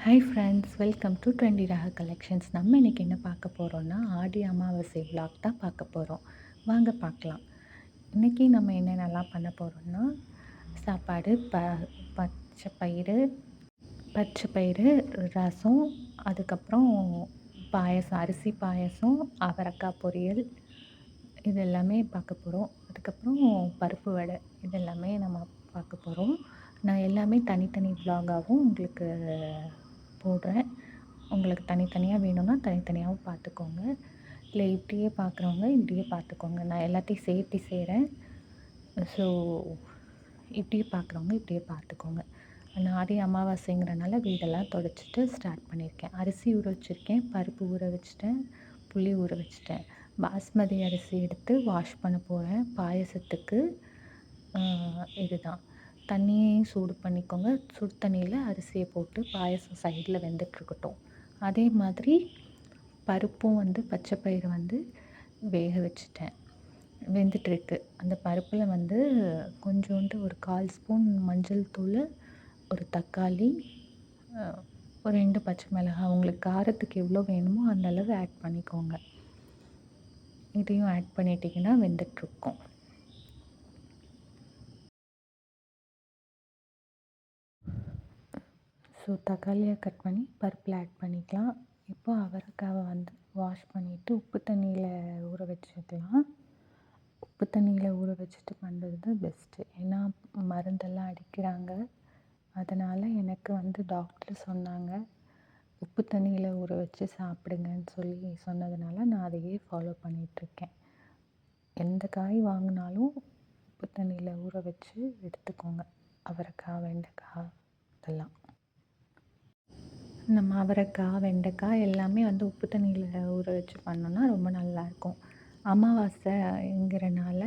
Hi friends welcome to trendy Raga collections நம்ம இன்றைக்கி என்ன பார்க்க போகிறோன்னா ஆடி அமாவாசை vlog தான் பார்க்க போகிறோம் வாங்க பார்க்கலாம். இன்றைக்கி நம்ம என்னென்னலாம் பண்ண போகிறோன்னா சாப்பாடு ப பச்சை பயிறு பச்சை பயிறு ரசம் அதுக்கப்புறம் பாயசம் அரிசி பாயசம் அவரக்காய் பொரியல் இது எல்லாமே பார்க்க போகிறோம் அதுக்கப்புறம் பருப்பு வடை இது எல்லாமே நம்ம பார்க்க போகிறோம் நான் எல்லாமே தனித்தனி vlog-ஆவும் உங்களுக்கு போடுறேன். உங்களுக்கு தனித்தனியாக வேணும்னா தனித்தனியாகவும் பார்த்துக்கோங்க. இல்லை இப்படியே பார்க்குறவங்க இப்படியே பார்த்துக்கோங்க. நான் எல்லாத்தையும் சேர்த்து செய்கிறேன். ஸோ இப்படியே பார்க்குறவங்க இப்படியே பார்த்துக்கோங்க. நான் ஆடி அமாவாசைங்கிறனால வீடெல்லாம் தொடச்சிட்டு ஸ்டார்ட் பண்ணியிருக்கேன். அரிசி ஊற வச்சுருக்கேன். பருப்பு ஊற வச்சுட்டேன். புளி ஊற வச்சுட்டேன். பாஸ்மதி அரிசி எடுத்து வாஷ் பண்ண போகிறேன் பாயசத்துக்கு இதுதான். தண்ணியையும் சூடு பண்ணிக்கோங்க. சுடு தண்ணியில் அரிசியை போட்டு பாயசம் சைடில் வெந்துட்டுருக்கட்டும். அதே மாதிரி பருப்பும் வந்து பச்சை பயிறு வந்து வேக வச்சுட்டேன். வெந்துட்டுருக்கு. அந்த பருப்பில் வந்து கொஞ்சோண்டு ஒரு கால் ஸ்பூன் மஞ்சள் தூள் ஒரு தக்காளி ஒரு ரெண்டு பச்சை மிளகாய். உங்களுக்கு காரத்துக்கு எவ்வளோ வேணுமோ அந்த அளவு ஆட் பண்ணிக்கோங்க. இதையும் ஆட் பண்ணிட்டிங்கன்னா வெந்துட்டுருக்கும். ஸோ தக்காளியை கட் பண்ணி பருப்பில் ஆட் பண்ணிக்கலாம். இப்போ அவரைக்காவை வந்து வாஷ் பண்ணிவிட்டு உப்பு தண்ணியில் ஊற வச்சுக்கலாம் உப்பு தண்ணியில் ஊற வச்சுட்டு பண்ணுறது தான் பெஸ்ட்டு ஏன்னா மருந்தெல்லாம் அடிக்கிறாங்க. அதனால் எனக்கு வந்து டாக்டர் சொன்னாங்க உப்பு தண்ணியில் ஊற வச்சு சாப்பிடுங்கன்னு சொல்லி சொன்னதுனால நான் அதையே ஃபாலோ பண்ணிகிட்ருக்கேன் எந்த காய் வாங்கினாலும் உப்பு தண்ணியில் ஊற வச்சு எடுத்துக்கோங்க. அவரைக்காய் வெண்டைக்காய் இதெல்லாம். நம்ம அவரைக்காய் வெண்டைக்காய் எல்லாமே வந்து உப்பு தண்ணியில் ஊற வச்சு பண்ணோன்னா ரொம்ப நல்லாயிருக்கும். அமாவாசைங்கிறனால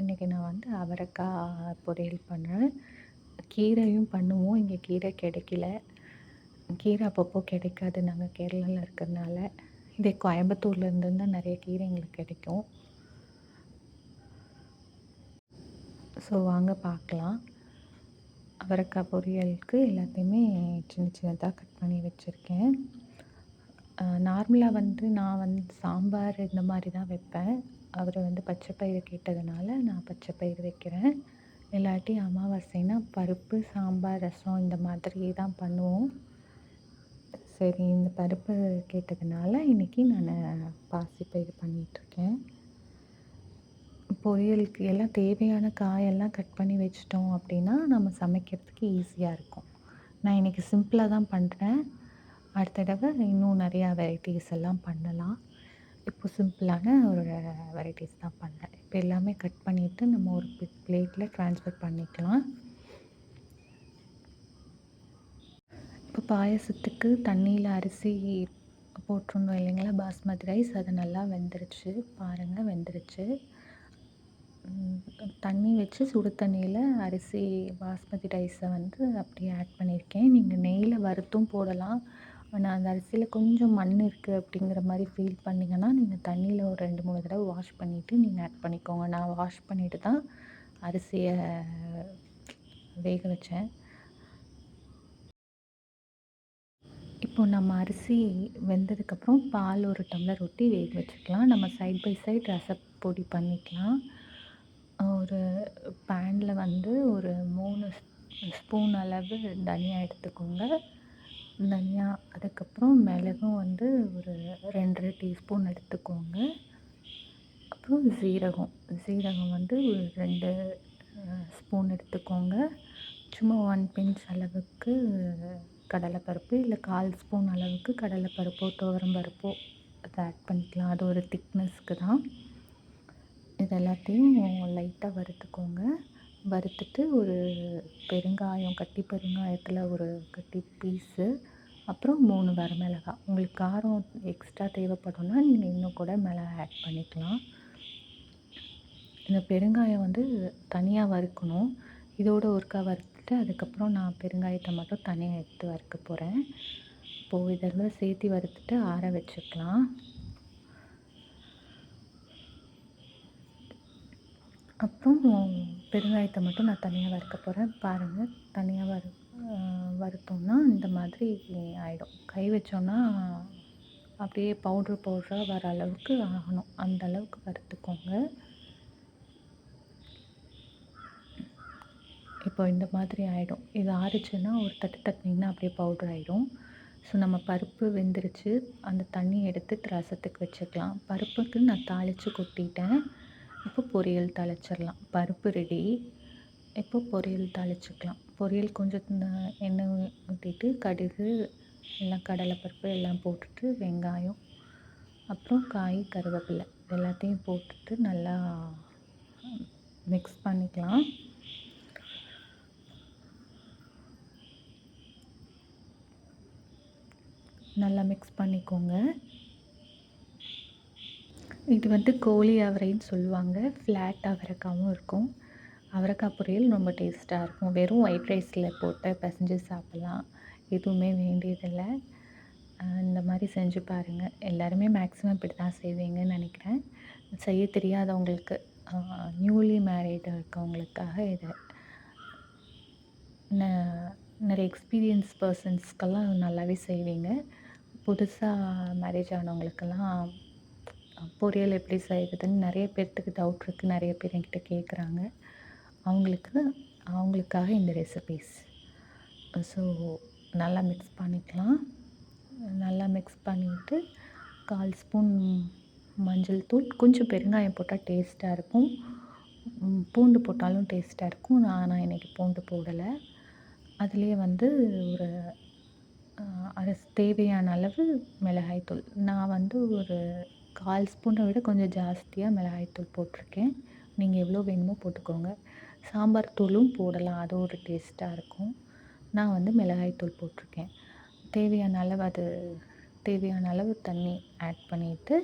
இன்றைக்கி நான் வந்து அவரைக்காய் பொரியல் பண்ணுறேன். கீரையும் பண்ணுவோம். இங்கே கீரை கிடைக்கல. கீரை அப்பப்போ கிடைக்காது. நாங்கள் கேரளாவில் இருக்கிறதுனால. இதே கோயம்புத்தூர்லேருந்து தான் நிறைய கீரை எங்களுக்கு கிடைக்கும். ஸோ வாங்க பார்க்கலாம். அவரைக்காய் பொரியலுக்கு எல்லாத்தையுமே சின்ன சின்னதாக கட் பண்ணி வச்சுருக்கேன். நார்மலாக வந்து நான் வந்து சாம்பார் இந்த மாதிரி தான் வைப்பேன். அவர் வந்து பச்சை பயிறு கேட்டதுனால நான் பச்சை பயிறு வைக்கிறேன். இல்லாட்டி அமாவாசைனா பருப்பு சாம்பார் ரசம் இந்த மாதிரி தான் பண்ணுவோம். சரி இந்த பருப்பு கேட்டதுனால இன்றைக்கி நான் பாசிப்பயிறு பண்ணிகிட்ருக்கேன் பொரியலுக்கு எல்லாம் தேவையான காயெல்லாம் கட் பண்ணி வச்சிட்டோம் அப்படின்னா நம்ம சமைக்கிறதுக்கு ஈஸியாக இருக்கும். நான் இன்றைக்கி சிம்பிளாக தான் பண்ணுறேன் அடுத்த தடவை இன்னும் நிறையா வெரைட்டிஸ் எல்லாம் பண்ணலாம். இப்போ சிம்பிளான ஒரு வெரைட்டிஸ் தான் பண்ணுறேன் இப்போ எல்லாமே கட் பண்ணிவிட்டு நம்ம ஒரு பிளேட்டில் ட்ரான்ஸ்ஃபர் பண்ணிக்கலாம். இப்போ பாயசத்துக்கு தண்ணியில் அரிசி போட்டிருந்தோம் இல்லைங்களா? பாஸ்மதி ரைஸ் அது நல்லா வெந்துருச்சு. பாருங்கள் வெந்துருச்சு. தண்ணி வச்சு சுடு தண்ணியில் அரிசி பாஸ்மதி ரைஸை வந்து அப்படியே ஆட் பண்ணியிருக்கேன். நீங்கள் நெய்யில் வறுத்தும் போடலாம். ஆனால் அந்த அரிசியில் கொஞ்சம் மண் இருக்குது அப்படிங்கிற மாதிரி ஃபீல் பண்ணிங்கன்னா நீங்கள் தண்ணியில் ஒரு ரெண்டு மூணு தடவை வாஷ் பண்ணிவிட்டு நீங்கள் ஆட் பண்ணிக்கோங்க. நான் வாஷ் பண்ணிவிட்டு தான் அரிசியை வேக வச்சேன். இப்போ நம்ம அரிசி வெந்ததுக்கப்புறம் பால் ஒரு டம்ளர் ஊற்றி வேக வச்சுக்கலாம். நம்ம சைட் பை சைட் ரசப்பொடி பண்ணிக்கலாம். ஒரு பேனில் வந்து ஒரு மூணு ஸ்பூன் அளவு தனியா எடுத்துக்கோங்க. தனியா அதுக்கப்புறம் மிளகும் வந்து ஒரு ரெண்டரை டீஸ்பூன் எடுத்துக்கோங்க. அப்புறம் சீரகம் சீரகம் வந்து ஒரு ரெண்டு ஸ்பூன் எடுத்துக்கோங்க. சும்மா ஒன் பிஞ்ச் அளவுக்கு கடலைப்பருப்பு இல்லை கால் ஸ்பூன் அளவுக்கு கடலைப்பருப்போ துவரம் பருப்போ அதை ஆட் பண்ணிக்கலாம். அது ஒரு திக்னஸ்க்கு தான். இது எல்லாத்தையும் லைட்டாக வறுத்துக்கோங்க. வறுத்துட்டு ஒரு பெருங்காயம் கட்டி பெருங்காயத்தில் ஒரு கட்டி பீஸு அப்புறம் மூணு வரமிளகா. உங்களுக்கு காரம் எக்ஸ்ட்ரா தேவைப்படும்னா நீங்கள் இன்னும் கூட மிளகா ஆட் பண்ணிக்கலாம். இந்த பெருங்காயம் வந்து தனியாக வறுக்கணும். இதோட ஒருக்கா வறுத்துட்டு அதுக்கப்புறம் நான் பெருங்காயத்தை மட்டும் தனியாக எடுத்து வறுக்க போகிறேன் இப்போது இதெல்லாம் சேர்த்து வறுத்துட்டு ஆற வச்சுக்கலாம். அப்புறம் பெருங்காயத்தை மட்டும் நான் தனியாக வறுக்க போகிறேன் பாருங்கள் தனியாக வறு வறுத்தோம்னா இந்த மாதிரி ஆகிடும் கை வச்சோன்னா அப்படியே பவுட்ரு பவுட்ராக வர அளவுக்கு ஆகணும். அந்த அளவுக்கு வறுத்துக்கோங்க. இப்போ இந்த மாதிரி ஆகிடும் இது ஆறுச்சுன்னா ஒரு தட்டு தட்டினீங்கன்னா அப்படியே பவுட்ரு ஆகிடும் ஸோ நம்ம பருப்பு வெந்துருச்சு. அந்த தண்ணி எடுத்து ரசத்துக்கு வச்சுக்கலாம். பருப்புக்கு நான் தாளித்து கொட்டிட்டேன். இப்போ பொரியல் தாளிச்சிடலாம். பருப்பு ரெடி இப்போ பொரியல் தாளிச்சிக்கலாம். பொரியல் கொஞ்சம் எண்ணெய் ஊற்றிட்டு கடுகு எல்லாம் கடலைப்பருப்பு எல்லாம் போட்டுட்டு வெங்காயம் அப்புறம் காய் கருவேப்பிலை எல்லாத்தையும் போட்டுட்டு நல்லா மிக்ஸ் பண்ணிக்கலாம். நல்லா மிக்ஸ் பண்ணிக்கோங்க. இது வந்து கோழி அவரைன்னு சொல்லுவாங்க. ஃப்ளாட் அவரைக்காவும் இருக்கும். அவரைக்காய் பொரியல் ரொம்ப டேஸ்ட்டாக இருக்கும். வெறும் ஒயிட் ரைஸில் போட்டு பிசைஞ்சு சாப்பிட்லாம். எதுவுமே வேண்டியதில்லை. இந்த மாதிரி செஞ்சு பாருங்கள் எல்லாருமே மேக்ஸிமம் இப்படி தான் செய்வீங்கன்னு நினைக்கிறேன். செய்ய தெரியாதவங்களுக்கு நியூலி மேரீடு இருக்கவங்களுக்காக இதை நிறைய எக்ஸ்பீரியன்ஸ் பர்சன்ஸ்க்கெல்லாம் நல்லாவே செய்வீங்க. புதுசாக மேரேஜ் ஆனவங்களுக்கெல்லாம் பொரியல் எப்படி செய்கிறதுன்னு நிறைய பேர்த்துக்கு டவுட் இருக்குது நிறைய பேர் என்கிட்ட கேட்குறாங்க அவங்களுக்கு அவங்களுக்காக இந்த ரெசிபீஸ் ஸோ நல்லா மிக்ஸ் பண்ணிக்கலாம். நல்லா மிக்ஸ் பண்ணிவிட்டு கால் ஸ்பூன் மஞ்சள் தூள் கொஞ்சம் பெருங்காயம் போட்டால் டேஸ்ட்டாக இருக்கும். பூண்டு போட்டாலும் டேஸ்ட்டாக இருக்கும். நான் நான் இன்றைக்கி பூண்டு போடலை. அதுலேயே வந்து ஒரு அரசு தேவையான அளவு மிளகாய்த்தூள் நான் வந்து ஒரு கால் ஸ்பூனை விட கொஞ்சம் ஜாஸ்தியாக மிளகாய்த்தூள் போட்டிருக்கேன். நீங்கள் எவ்வளோ வேணுமோ போட்டுக்கோங்க. சாம்பார் தூளும் போடலாம். அது ஒரு டேஸ்ட்டாக இருக்கும். நான் வந்து மிளகாய்த்தூள் போட்டிருக்கேன். தேவையான அளவு அது தேவையான அளவு தண்ணி ஆட் பண்ணிவிட்டு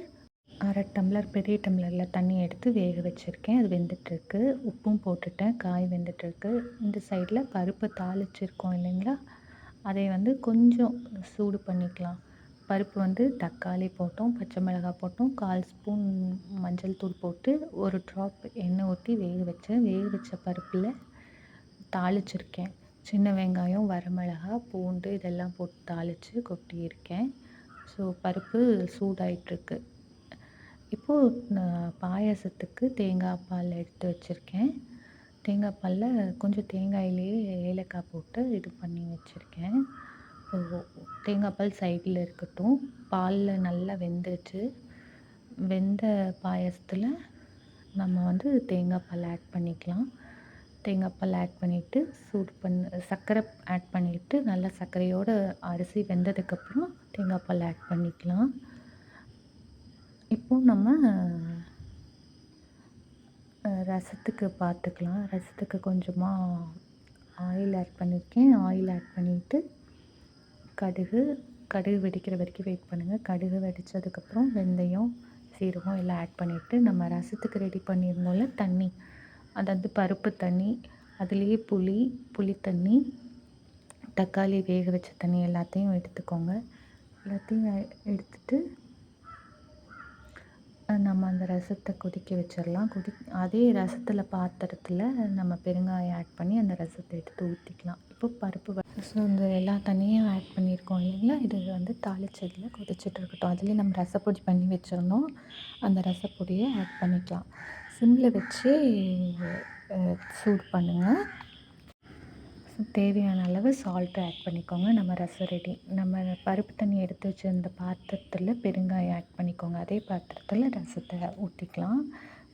அரை டம்ளர் பெரிய டம்ளரில் தண்ணி எடுத்து வேக வச்சுருக்கேன். அது வெந்துட்டுருக்கு. உப்பும் போட்டுட்டேன். காய் வெந்துட்டுருக்கு. இந்த சைடில் பருப்பு தாளிச்சிருக்கோம் இல்லைங்களா? அதை வந்து கொஞ்சம் சூடு பண்ணிக்கலாம். பருப்பு வந்து தக்காளி போட்டோம் பச்சை மிளகாய் போட்டோம் கால் ஸ்பூன் மஞ்சள் தூள் போட்டு ஒரு ட்ராப் எண்ணெய் ஊற்றி வேக வச்சேன். வேக வச்ச பருப்பில் தாளிச்சிருக்கேன். சின்ன வெங்காயம் வரமிளகா பூண்டு இதெல்லாம் போட்டு தாளித்து கொட்டியிருக்கேன். ஸோ பருப்பு சூடாயிட்ருக்கு இப்போது பாயாசத்துக்கு தேங்காய் பால் எடுத்து வச்சுருக்கேன். தேங்காய் பாலில் கொஞ்சம் தேங்காயிலேயே ஏலக்காய் போட்டு இது பண்ணி வச்சுருக்கேன். ஸோ தேங்காய் பால் சைடில் இருக்கட்டும். பாலில் நல்லா வெந்துருச்சு வெந்த பாயசத்தில் நம்ம வந்து தேங்காய் பால் ஆட் பண்ணிக்கலாம். தேங்காய் பால் ஆட் பண்ணிவிட்டு சூடு பண்ண சர்க்கரை ஆட் பண்ணிவிட்டு நல்லா சர்க்கரையோட அரிசி வெந்ததுக்கப்புறம் தேங்காய் பால் ஆட் பண்ணிக்கலாம். இப்போது நம்ம ரசத்துக்கு பார்த்துக்கலாம் ரசத்துக்கு கொஞ்சமாக ஆயில் ஆட் பண்ணியிருக்கேன் ஆயில் ஆட் பண்ணிவிட்டு கடுகு கடுகு வெடிக்கிற வரைக்கும் வெயிட் பண்ணுங்கள் கடுகு வெடித்ததுக்கப்புறம் வெந்தயம் சீரகம் எல்லாம் ஆட் பண்ணிவிட்டு நம்ம ரசத்துக்கு ரெடி பண்ணியிருந்தோம்ல தண்ணி. அதாவது பருப்பு தண்ணி அதுலேயே புளி புளி தண்ணி தக்காளி வேக வச்ச தண்ணி எல்லாத்தையும் எடுத்துக்கோங்க. எல்லாத்தையும் எடுத்துட்டு நம்ம அந்த ரசத்தை கொதிக்க வச்சிடலாம். கொதி அதே ரசத்தில் பாத்திரத்தில் நம்ம பெருங்காயம் ஆட் பண்ணி அந்த ரசத்தை எடுத்து ஊற்றிக்கலாம் இப்போ பருப்பு ஸோ இந்த எல்லா தண்ணியும் ஆட் பண்ணியிருக்கோம் இல்லைங்களா? இது வந்து தாளிச்சதில் கொதிச்சுட்டு இருக்கட்டும் அதுலேயே நம்ம ரசப்பொடி பண்ணி வச்சுருந்தோம் அந்த ரசப்பொடியை ஆட் பண்ணிக்கலாம். சிம்மில் வச்சு சூடு பண்ணுங்கள் ஸோ தேவையான அளவு சால்ட்டு ஆட் பண்ணிக்கோங்க. நம்ம ரசம் ரெடி நம்ம பருப்பு தண்ணி எடுத்து வச்சுருந்த பாத்திரத்தில் பெருங்காயம் ஆட் பண்ணிக்கோங்க. அதே பாத்திரத்தில் ரசத்தை ஊற்றிக்கலாம்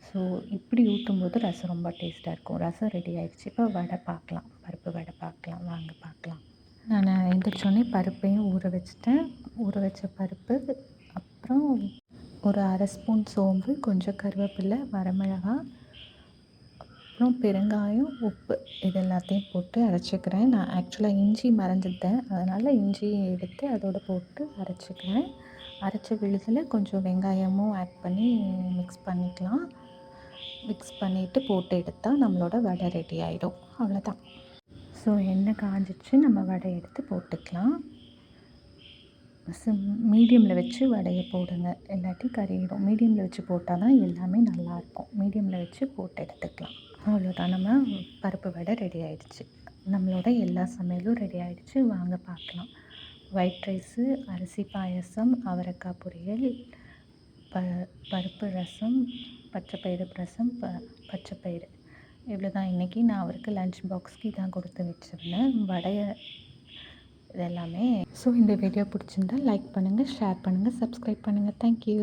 ஸோ இப்படி ஊற்றும் போது ரசம் ரொம்ப டேஸ்ட்டாக இருக்கும். ரசம் ரெடி ஆகிடுச்சு இப்போ வடை பார்க்கலாம். பருப்பு வடை பார்க்கலாம் வாங்க பார்க்கலாம். நான் எழுந்திரிச்சோன்னே பருப்பையும் ஊற வச்சுட்டேன். ஊற வச்ச பருப்பு அப்புறம் ஒரு அரை ஸ்பூன் சோம்பு கொஞ்சம் கருவேப்பிலை வரமிளகாய் அப்புறம் பெருங்காயம் உப்பு இது எல்லாத்தையும் போட்டு அரைச்சிக்கிறேன். நான் ஆக்சுவலாக இஞ்சி மறைஞ்சிட்டேன் அதனால் இஞ்சி எடுத்து அதோடு போட்டு அரைச்சிக்கிறேன். அரைச்ச விழுதில் கொஞ்சம் வெங்காயமும் ஆட் பண்ணி மிக்ஸ் பண்ணிக்கலாம். மிக்ஸ் பண்ணிவிட்டு போட்டு எடுத்தால் நம்மளோட வடை ரெடி ஆகிடும் அவ்வளோதான் ஸோ எண்ணெய் காஞ்சிச்சு? நம்ம வடை எடுத்து போட்டுக்கலாம். சிம் மீடியமில் வச்சு வடையை போடுங்க. இல்லாட்டி கறியிடும் மீடியமில் வச்சு போட்டால் தான் எல்லாமே நல்லாயிருக்கும். மீடியமில் வச்சு போட்டு எடுத்துக்கலாம். அவ்வளோதான். நம்ம பருப்பு வடை ரெடி ஆகிடுச்சு நம்மளோட எல்லா சமையலும் ரெடி ஆகிடுச்சு வாங்க பார்க்கலாம். ஒயிட் ரைஸு அரிசி பாயசம் அவரைக்காய் பொரியல் ப பருப்பு ரசம் பச்சைப்பயிறு ரசம் ப பச்சைப்பயிறு. இவ்வளோ தான் இன்றைக்கி நான் அவருக்கு லஞ்ச் பாக்ஸ்க்கு தான் கொடுத்து வச்சுருந்தேன். வடையை இதெல்லாமே. ஸோ இந்த வீடியோ பிடிச்சிருந்தா லைக் பண்ணுங்கள் ஷேர் பண்ணுங்கள் சப்ஸ்கிரைப் பண்ணுங்கள் தேங்க்யூ